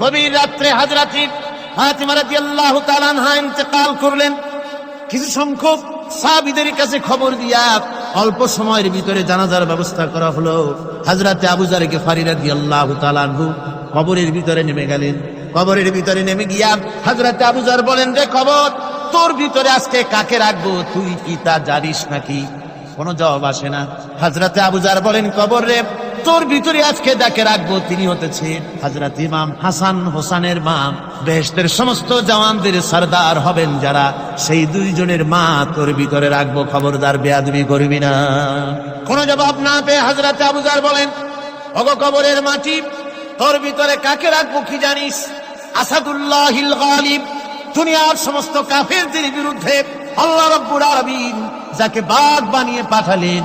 গভীর রাত্রে হাজরাতি ভিতরে কবরের ভিতরে নেমে গেলেন। কবরের ভিতরে নেমে গিয়া হাজরাতে আবু জার বলেন, রে কবর, তোর ভিতরে আজকে কাকে রাখব? তুই কি তা জানিস নাকি? কোনো জবাব আসে না। হাজরাতে আবুজার বলেন, কবর রে তোর ভিতরে আজকে যাকে রাখব, তিনি হতেছে হাজরাত ইমাম হাসান হোসানের মা। বেহেশতের সমস্ত জওয়ানদের সর্দার হবেন যারা, সেই দুইজনের মা তোর ভিতরে রাখব, খবরদার বেয়াদবি করবি না। কোনো জবাব না পেয়ে হাজরাতে আবুজার বলেন, অগ কবরের মাটি, তোর ভিতরে কাকে রাখব কি জানিস? আসাদুল্লাহিল গালিব, দুনিয়ার সমস্ত কাফেরদের বিরুদ্ধে আল্লাহ রব্বুল আলামিন যাকে বাঘ বানিয়ে পাঠালেন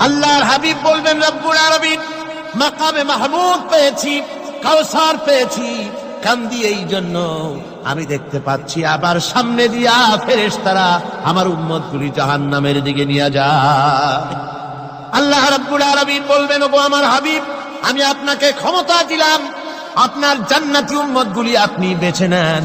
আল্লাহর হাবিব বলবেন, রব্বুল আরবিন মাকামে মাহমুদ পেয়েছি কাউসার পেয়েছি, কান্দি এই জন্য। আমি দেখতে পাচ্ছি, আবার সামনে দিয়া ফেরেশ তারা আমার উম্মত গুলি জাহান নামের দিকে নিয়ে যায়। আল্লাহ রব্বুল আলামিন বলবেন, ওগো আমার হাবিব, আমি আপনাকে ক্ষমতা দিলাম। আপনার জান্নাতি উম্মত গুলি আপনি বেছে নেন।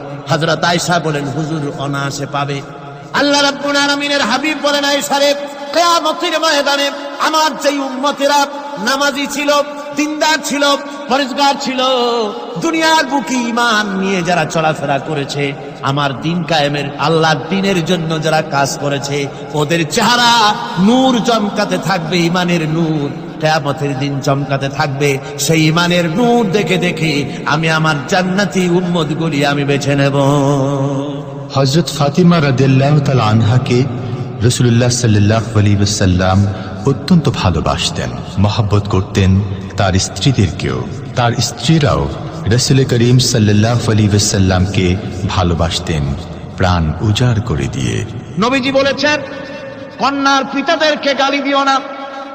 হযরত আয়েশা বলেন, হুজুর অনায়াসে পাবে। আল্লাহ রাব্বুল আলামিনের হাবিব বলেন আয়েশা রে কিয়ামতের ময়দানে আমার যেই উম্মতেরা নামাজি ছিল, দিনদার ছিল পরিষ্কার ছিল, দুনিয়ার বুকে ইমান নিয়ে যারা চলাফেরা করেছে, আমার দিন কায়েমের, আল্লাহর দিনের জন্য যারা কাজ করেছে, ওদের চেহারা নূর চমকাতে থাকবে ইমানের নূর। কেয়ামতের দিন চমকাতে থাকবে। সেই ইমানের নূর দেখে দেখে আমি আমার জান্নাতি উম্মত গুলি আমি বেছে নেব। হজরত ফাতিমা রাদিল্লাহ তাল আনহাকে রসুল্লাহ সাল্লাহ আলী সাল্লাম অত্যন্ত ভালোবাসতেন মহাব্বত করতেন তার স্ত্রীদেরকেও। তার স্ত্রীরাও রসুল করিম সাল্লাহ আলী সাল্লামকে ভালোবাসতেন প্রাণ উজাড় করে দিয়ে। নবীজি বলেছেন কন্যার পিতাদেরকে গালি দিও না।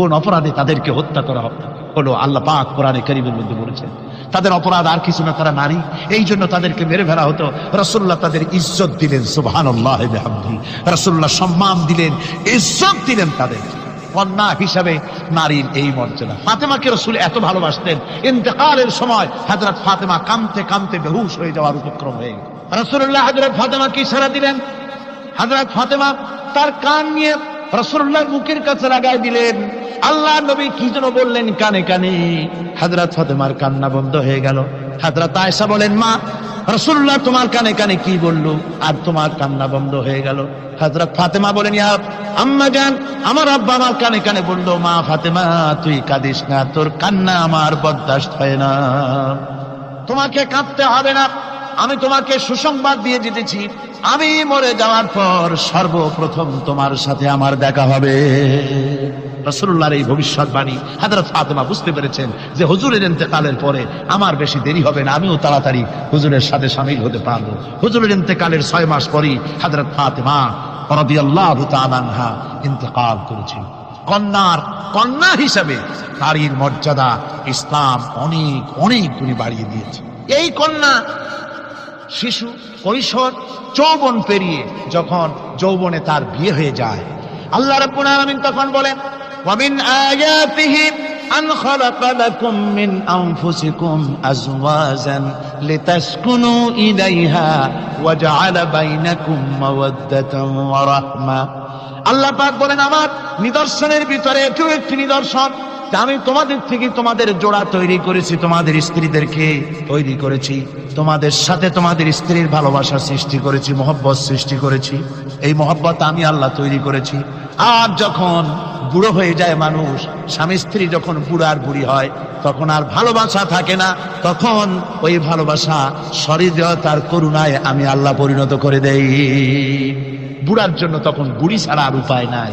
কোন অপরাধে তাদেরকে হত্যা করা হলো আল্লাহ পাক কোরআনে কারিমের মধ্যে বলেছেন, তাদের অপরাধ আর কিছু না, তারা নারী। এই জন্য তাদেরকে মেরে ফেলা হতো। রসুল্লাহ তাদের ইজ্জত দিলেন, সুবহানাল্লাহ রসুল্লাহ সম্মান দিলেন, ইজ্জত দিলেন তাদের। কন্যা হিসাবে নারীর এই মর্যাদা। ফাতেমাকে রসুল এত ভালোবাসতেন, ইন্তেকালের সময় হাজরত ফাতেমা কামতে কামতে বেহুশ হয়ে যাওয়ার উপক্রম হয়ে রসুল্লাহ হাজরত ফাতেমা কি সারা দিলেন হাজরত ফাতেমা তার কান নিয়ে রসুল্লাহর মুখের কাছে লাগাই দিলেন। আল্লাহ নবী কি যেন বললেন কানে কানে। হাজরত ফাতেমার কান্না বন্ধ হয়ে গেল। হাজরত আয়সা বলেন, মা রসুল্লাহ তোমার কানে কানে কি বলল? আর তোমার কান্না বন্ধ হয়ে গেল। হাজরত ফাতেমা বলেন, ইয়া আম্মা জান, আমার আব্বা আমার কানে কানে বলল, মা ফাতেমা, তুই কাঁদিস না, তোর কান্না আমার বরদাস্ত হয় না। তোমাকে কাঁদতে হবে না। আমি তোমাকে সুসংবাদ দিয়ে দিতেছি আমি মরে যাওয়ার পর সর্বপ্রথম তোমার সাথে আমার দেখা হবে। রসুল্লাহর এই ভবিষ্যৎবাণী হাজরত ফাতেমা বুঝতে পেরেছেন যে হুজুরের ইন্তেকালের পরে আমার বেশি দেরি হবে না, আমিও তাড়াতাড়ি হুজুরের সাথে সামিল হতে পারব। হুজুরের ইন্তেকালের ছয় মাস পরই হাজরত ফাতেমা রাদিয়াল্লাহু তাআলা আনহা ইন্তেকাল কন্যার কন্যা হিসাবে নারীর মর্যাদা ইসলাম অনেক অনেক গুণে বাড়িয়ে দিয়েছে। এই কন্যা শিশু, কৈশোর, যৌবন পেরিয়ে যখন যৌবনে তার বিয়ে হয়ে যায়। আল্লাহ রাব্বুল আলামিন তখন বলেন ওয়ামিন আয়াতিহি মিন আনফুসিকুম আজওয়াজান লিতাসকুনু ইলাইহা ওয়া জাআলা বাইনাকুম মাওয়াদ্দাতান ওয়া রাহমা। আল্লাহ পাক বলেন, আমার নিদর্শনের ভিতরে এটিও একটি নিদর্শন আমি তোমাদের থেকে তোমাদের জোড়া তৈরি করেছি, তোমাদের স্ত্রীদেরকে তৈরি করেছি, তোমাদের সাথে তোমাদের স্ত্রীর ভালোবাসা সৃষ্টি করেছি, মহব্বত সৃষ্টি করেছি। এই মহব্বত আমি আল্লাহ তৈরি করেছি। আর যখন বুড়ো হয়ে যায় মানুষ, স্বামী স্ত্রী যখন বুড়ো আর বুড়ি হয়, তখন আর ভালোবাসা থাকে না। তখন ওই ভালোবাসা সরিদতার করুণায় আমি আল্লাহ পরিণত করে দেই। বুড়ার জন্য তখন বুড়ি ছাড়া আর উপায় নাই।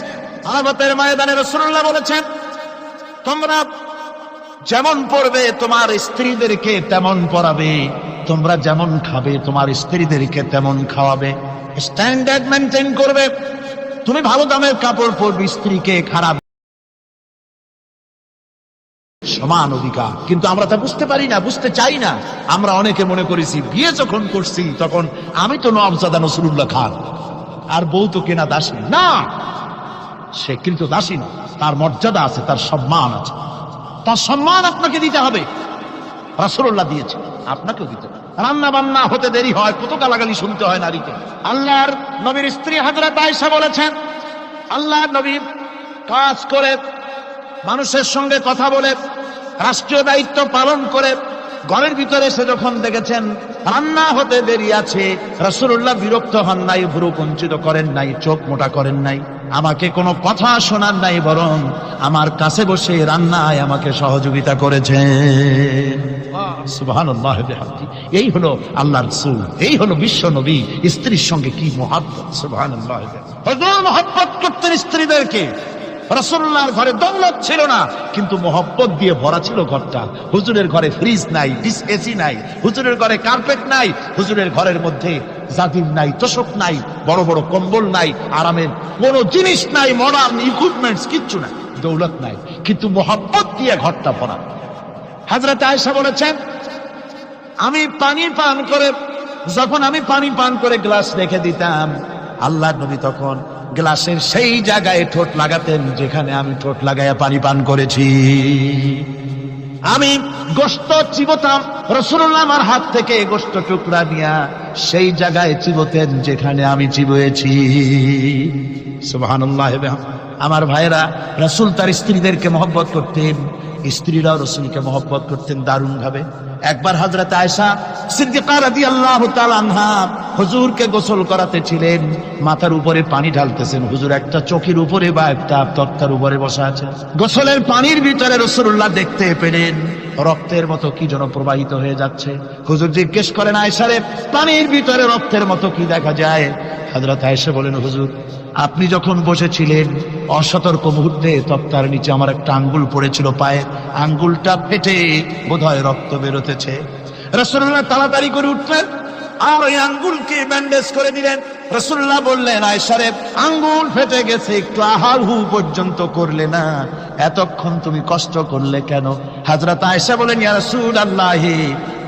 আরাফাতের ময়দানে রসুল্লাহ বলেছেন, তোমরা যেমন পড়বে, তোমার স্ত্রীদেরকে তেমন পড়াবে। তোমরা যেমন খাবে, তোমার স্ত্রীদেরকে তেমন খাওয়াবে। স্ট্যান্ডার্ড মেনটেন করবে। তুমি ভালো দামের কাপড় পরবে, স্ত্রীকে খারাপ সমান অধিকার। কিন্তু আমরা তা বুঝতে পারি না, বুঝতে চাই না। আমরা অনেকে মনে করেছি, বিয়ে যখন করছি, তখন আমি তো নবজাদা নসরুল্লাহ খান। আর বউ তো কেনা দাসী না। সে কিন্তু দাসী না। তার মর্যাদা আছে, তার সম্মান আছে। তার সম্মান আপনাকে দিতে হবে। রাসূলুল্লাহ দিয়েছে, আপনাকেও দিতে রান্না বান্না হতে দেরি হয় কত গালাগালি শুনতে হয় নারীকে। আল্লাহর নবীর স্ত্রী হাজরত আয়েশা বলেছেন, আল্লাহর নবী কাজ করে, মানুষের সঙ্গে কথা বলে, রাষ্ট্রীয় দায়িত্ব পালন করে, ঘরের ভিতরে এসে যখন দেখেছেন রান্না হতে দেরি আছে, রাসূলুল্লাহ বিরক্ত হন নাই, ভুরু করেন নাই, চোখ মোটা করেন নাই। আমাকে কোনো কথা শোনার নাই, বরং আমার কাছে বসে রান্নায় আমাকে সহযোগিতা বিহামদি। এই হলো আল্লাহর রসূল। এই হলো বিশ্ব নবী। স্ত্রীর সঙ্গে কি মহাব্বত? হযরত মহব্বত করতেন স্ত্রীদেরকে রসুল্লাহর ঘরে দৌলত ছিল না, কিন্তু মোহব্বত দিয়ে ভরা ছিল ঘরটা। হুজুরের ঘরে ফ্রিজ নাই ডিস এসি নাই, হুজুরের ঘরে কার্পেট নাই, হুজুরের ঘরের মধ্যে জাতির নাই, তোষক নাই বড় বড় কম্বল নাই, আরামের কোন জিনিস নাই মডার্ন ইকুইপমেন্টস কিচ্ছু নাই, দৌলত নাই। কিন্তু মোহব্বত দিয়ে ঘরটা ভরা। হাজরাতে আয়েশা বলেছেন, আমি পানি পান করে, যখন আমি পানি পান করে গ্লাস রেখে দিতাম আল্লাহ নবী তখন গ্লাসের সেই জায়গায় ঠোঁট লাগাতেন যেখানে আমি ঠোঁট লাগাইয়া পানি পান করেছি। আমি গোস্ত চিবতাম রসুল্লাহ আমার হাত থেকে গোস্ত টুকরা নিয়া সেই জায়গায় চিবতেন যেখানে আমি চিবয়েছি। সুবহানাল্লাহ আমার ভাইরা রসুল তার স্ত্রীদেরকে মহব্বত করতেন, স্ত্রীরাও রসুলকে মহব্বত করতেন দারুণ ভাবে একবার হজরত আয়সা হুজুরকে গোসল করাতে ছিলেন। মাথার উপরে পানি ঢালতেছেন। হুজুর একটা চোখের উপরে বা একটা তক্তার উপরে বসা আছে। গোসলের পানির ভিতরে রসুল্লাহ দেখতে পেলেন। রক্তের মতো কি যেন প্রবাহিত হয়ে যাচ্ছে। হুজুর জিজ্ঞেস করেন আয়সারে পানির ভিতরে রক্তের মতো কি দেখা যায়? হজরত আয়সা বলেন, হুজুর, আপনি যখন বসেছিলেন, অসতর্ক মুহূর্তে তক্তার নিচে আমার একটা আঙ্গুল পড়েছিল পায়ে। আঙ্গুলটা ফেটে বোধহয় রক্ত বেরোতেছে রসুল্লাহ তাড়াতাড়ি করে উঠলেন আর ওই আঙ্গুলকে ব্যান্ডেজ করে দিলেন। রসুল্লাহ বললেন আয়সারে আঙ্গুল ফেটে গেছে, একটু আহার হু পর্যন্ত করলে না। এতক্ষণ তুমি কষ্ট করলে কেন? হাজরত আয়সা বলেন, ইয়া রসুল আল্লাহি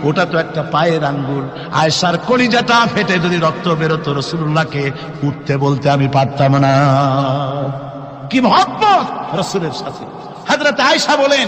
ওটা তো একটা পায়ের আঙ্গুল। আয়সার কলিজাটা ফেটে যদি রক্ত বেরোতো রসুল্লাহকে উঠতে বলতে আমি পারতাম না। কি মহব্বত, রসুলের সাথে। হাজরত আয়সা বলেন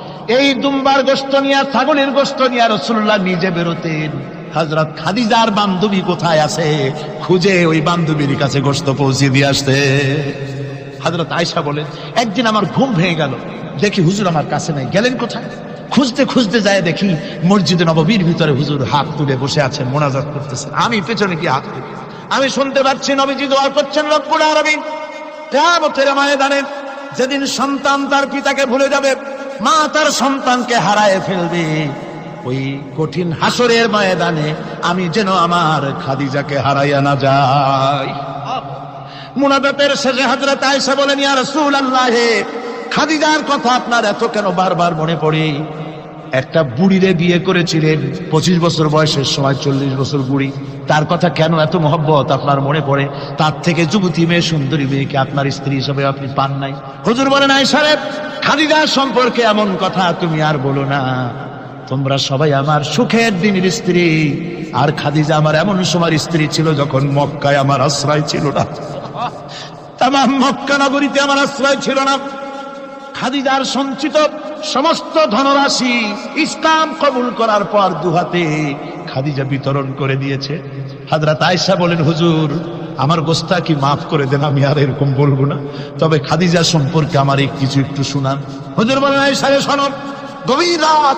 এই দুম্বার গোস্ত নিয়ে, ছাগলের গোস্ত নিয়ে রসুল্লাহ নিজে বেরোতেন। হজরত খাদিজার বান্ধবী কোথায় আছে? খুঁজে ওই বান্ধবীর কাছে গোস্ত পৌঁছে দিয়ে আসতে। হজরত আয়সা বলেন, একদিন আমার ঘুম ভেঙে গেল। দেখি হুজুর আমার কাছে নাই। গেলেন কোথায়? খুঁজতে খুঁজতে যায় দেখি মসজিদে নববীর ভিতরে হুজুর হাত তুলে বসে আছেন, মোনাজাত করতেছেন। আমি পেছনে কি হাত তুলি। আমি শুনতে পাচ্ছি, নবীজি দোয়া করছেন, রব্বুল আরবি কেয়ামতের ময়দানে যেদিন সন্তান তার পিতাকে ভুলে যাবে মা তার সন্তানকে হারায় ফেলবে। ওই কঠিন হাসরের ময়দানে আমি যেন আমার খাদিজাকে হারাইয়া না যাই। মুনাদাতের শেষে হাজরাত আয়েশা বলেন, ইয়া রাসূলুল্লাহ, খাদিজার কথা আপনার এত কেন বারবার মনে পড়ে? একটা বুড়িরে বিয়ে করেছিলেন পঁচিশ বছর বয়সের সময় চল্লিশ বছর বুড়ি। তার কথা কেন এত মহব্বত আপনার মনে পড়ে? তার থেকে যুবতী মেয়ে, সুন্দরী মেয়েকে আপনার স্ত্রী হিসেবে আপনি পান নাই। হুজুর বলেন, আয় সাহেব খাদিজার সম্পর্কে এমন কথা তুমি আর বলো না। তোমরা সবাই আমার সুখের দিনের স্ত্রী। আর খাদিজা আমার এমন সময় স্ত্রী ছিল যখন মক্কায় আমার আশ্রয় ছিল না। তাম মক্কা নগরীতে আমার আশ্রয় ছিল না। খাদিজার সঞ্চিত সমস্ত ধনরাশি ইসলাম কবুল করার পর দুহাতে খাদিজা বিতরণ করে দিয়েছে। হাজরাত আয়সা বলেন, হুজুর, আমার গোস্তা কি মাফ করে দেন? আমি আর এরকম বলব না। তবে খাদিজা সম্পর্কে আমার কিছু একটু শুনান। হুজুর বলেন আয়সা শোনো, গভীর রাত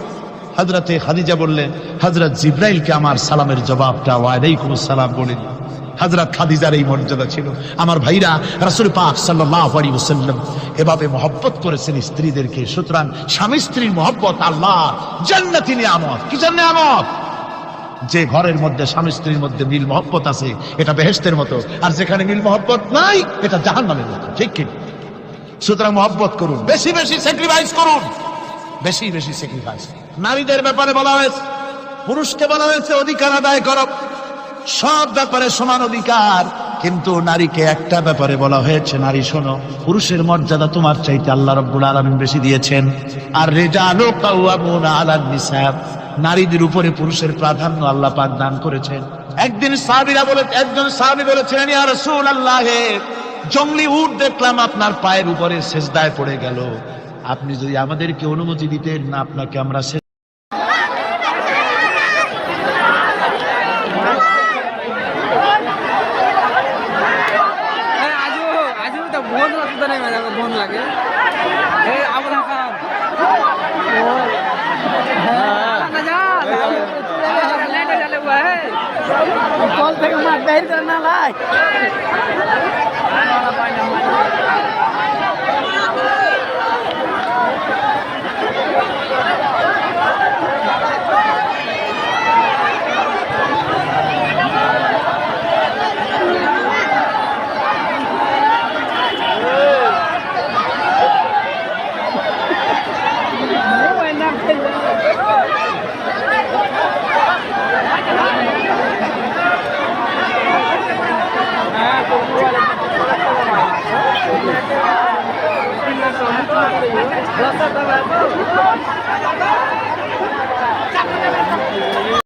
হজরতে খাদিজা বললেন হজরত জিব্রাইলকে আমার সালামের জবাবটা ওয়ালাইকুম সালাম বলে হজরত খাদিজার এই মর্যাদা ছিল। আমার ভাইরা রাসুল পাক আলাইহি ওয়াসাল্লাম এভাবে মহব্বত করেছেন স্ত্রীদেরকে। সুতরাং স্বামী স্ত্রীর মহব্বত আল্লাহ জান্নাতি নিয়ামত। কি নিয়ামত? যে ঘরের মধ্যে স্বামী স্ত্রীর মধ্যে মিল মহব্বত আছে, এটা বেহেশতের মতো। আর যেখানে মিল মহব্বত নাই, এটা জাহান্নামের মতো। ঠিক কি? সুতরাং মহব্বত করুন। বেশি বেশি স্যাক্রিফাইস করুন। বেশি বেশি স্যাক্রিফাইস নারীদের ব্যাপারে বলা হয়েছে, পুরুষকে বলা হয়েছে, অধিকার আদায় করো। সব ব্যাপারে সমান অধিকার, কিন্তু নারীকে একটা ব্যাপারে বলা হয়েছে, নারী শোনো, পুরুষের মর্যাদা তোমার চাইতে আল্লাহ রব্বুল আলামিন বেশি দিয়েছেন। আর রেজালু নিসাব নারীদের উপরে পুরুষের প্রাধান্য আল্লাহ পাক দান করেছেন। একদিন সাহাবীরা বলে, একজন সাহাবী বলেছিলেন জঙ্গলি উট দেখলাম আপনার পায়ের উপরে সেজদায় পড়ে গেল। আপনি যদি আমাদেরকে অনুমতি দিতেন না আপনাকে আমরা